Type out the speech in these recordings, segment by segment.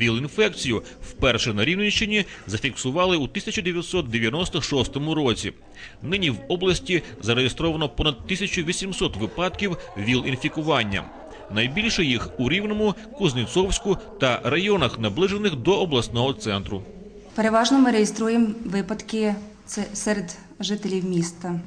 ВІЛ-інфекцію вперше на Рівненщині зафіксували у 1996 році. Нині в області зареєстровано понад 1800 випадків ВІЛ-інфікування. Найбільше їх у Рівному, Кузнецовську та районах, наближених до обласного центру. Переважно ми реєструємо випадки серед жителів міста.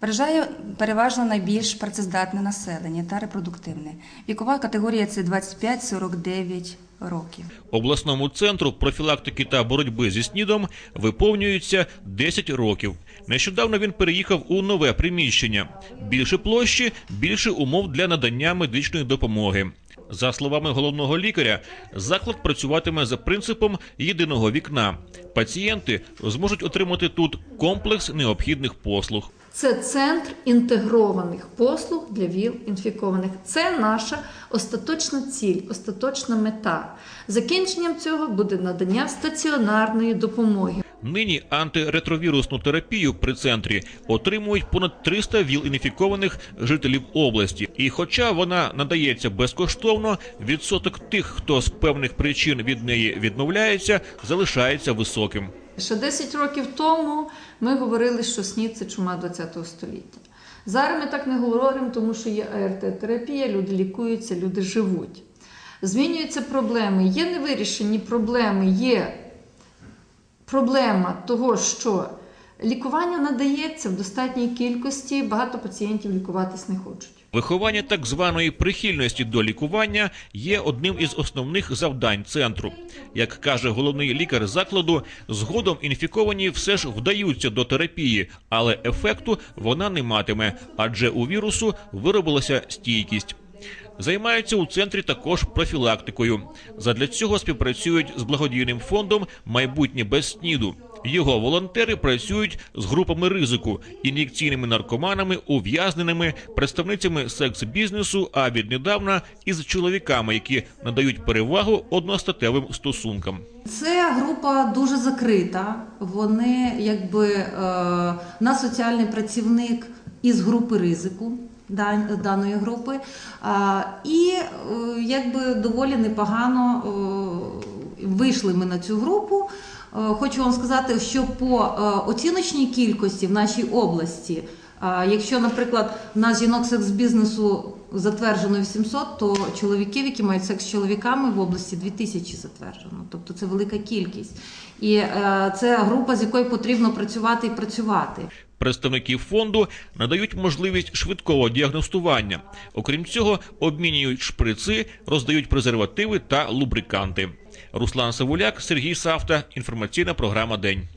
Вражає переважно найбільш працездатне населення та репродуктивне. Вікова категорія це 25-49 років. Обласному центру профілактики та боротьби зі СНІДом виповнюється 10 років. Нещодавно він переїхав у нове приміщення. Більше площі, більше умов для надання медичної допомоги. За словами головного лікаря, заклад працюватиме за принципом єдиного вікна. Пацієнти зможуть отримати тут комплекс необхідних послуг. Це центр інтегрованих послуг для ВІЛ-інфікованих. Це наша остаточна ціль, остаточна мета. Закінченням цього буде надання стаціонарної допомоги. Нині антиретровірусну терапію при центрі отримують понад 300 ВІЛ-інфікованих жителів області. І хоча вона надається безкоштовно, відсоток тих, хто з певних причин від неї відмовляється, залишається високим. Ще 10 років тому ми говорили, що СНІД – це чума ХХ століття. Зараз ми так не говоримо, тому що є АРТ-терапія, люди лікуються, люди живуть. Змінюються проблеми, є невирішені проблеми, є проблема того, що лікування надається в достатній кількості, багато пацієнтів лікуватись не хочуть. Виховання так званої прихильності до лікування є одним із основних завдань центру. Як каже головний лікар закладу, згодом інфіковані все ж вдаються до терапії, але ефекту вона не матиме, адже у вірусу виробилася стійкість. Займаються у центрі також профілактикою. Задля цього співпрацюють з благодійним фондом Майбутнє без СНІДу. Його волонтери працюють з групами ризику, ін'єкційними наркоманами, ув'язненими, представницями секс-бізнесу, а віднедавна із чоловіками, які надають перевагу одностатевим стосункам. Це група дуже закрита. Вони якби е, на соціальний працівник із групи ризику дан- даної групи. А, І е, якби доволі непогано е, вийшли ми на цю групу. Е, Хочу вам сказати, що по е, оціночній кількості в нашій області, якщо, наприклад, в нас жінок секс-бізнесу затверджено 800, то чоловіків, які мають секс з чоловіками в області 2000 затверджено. Тобто це велика кількість. І е, це група, з якою потрібно працювати і працювати. Представники фонду надають можливість швидкого діагностування. Окрім цього, обмінюють шприци, роздають презервативи та лубриканти. Руслан Савуляк, Сергій Савта. Інформаційна програма День.